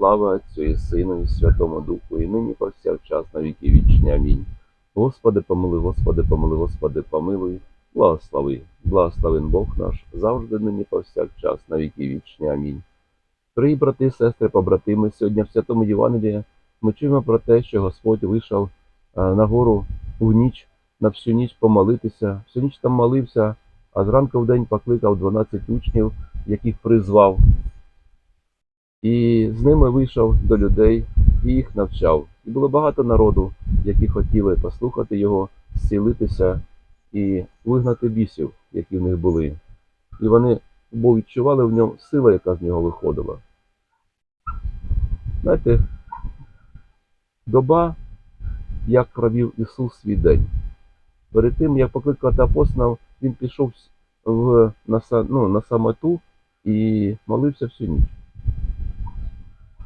Слава Отцю і Сину, і Святому Духу, і нині повсякчас на віки вічні. Амінь. Господи, помилуй, Господи, помилуй, Господи, помилуй, благослови, благословен Бог наш, завжди нині повсякчас на віки вічні. Амінь. Дорогі брати сестри, побратими, сьогодні в Святому Євангелії ми чуємо про те, що Господь вийшов е, на гору в ніч, на всю ніч помолитися, всю ніч там молився, а зранку в день покликав 12 учнів, яких призвав. І з ними вийшов до людей і їх навчав. І було багато народу, які хотіли послухати його, зцілитися і вигнати бісів, які в них були. І вони бо відчували в ньому сила, яка з нього виходила. Знаєте, доба, як провів Ісус свій день. Перед тим, як покликати апостолів, він пішов в, на, ну, на самоту і молився всю ніч.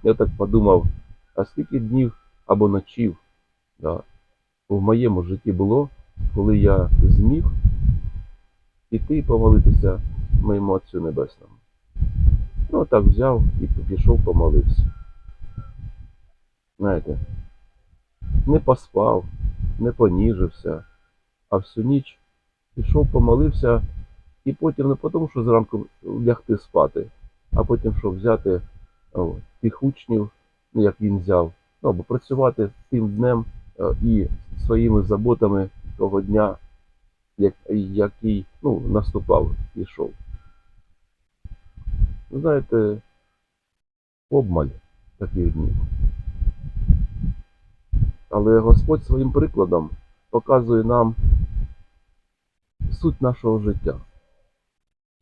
Я так подумав, а скільки днів або ночів да, в моєму житті було, коли я зміг піти і помолитися моєму Отцю Небесному. Ну, так взяв і пішов помолився. Знаєте, не поспав, не поніжився, а всю ніч пішов, помолився, і потім не тому, що зранку лягти спати, а потім що взяти тих учнів, ну, як він взяв, ну, або працювати тим днем е, і своїми заботами того дня, як, який ну, наступав і йшов. Знаєте, обмаль таких днів. Але Господь своїм прикладом показує нам суть нашого життя,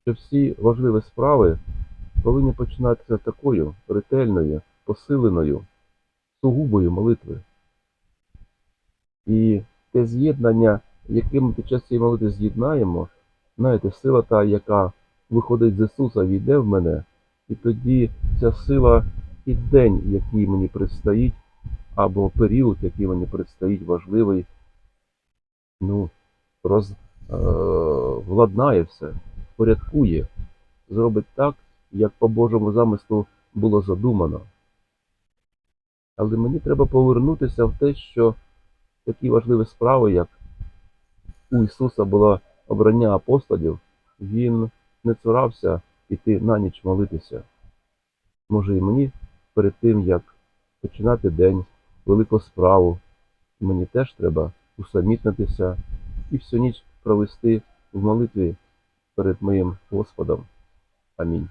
що всі важливі справи повинні починатися такою ретельною, посиленою, сугубою молитви. І те з'єднання, яке ми під час цієї молитви з'єднаємо, знаєте, сила та, яка виходить з Ісуса, війде в мене, і тоді ця сила і день, який мені предстоїть, або період, який мені предстоїть важливий, ну, роз, е, владнає все, впорядкує, зробить так, як по Божому замислу було задумано. Але мені треба повернутися в те, що такі важливі справи, як у Ісуса було обрання апостолів, Він не цурався піти на ніч молитися. Може, і мені перед тим, як починати день, велику справу, мені теж треба усамітнитися і всю ніч провести в молитві перед моїм Господом. Амінь.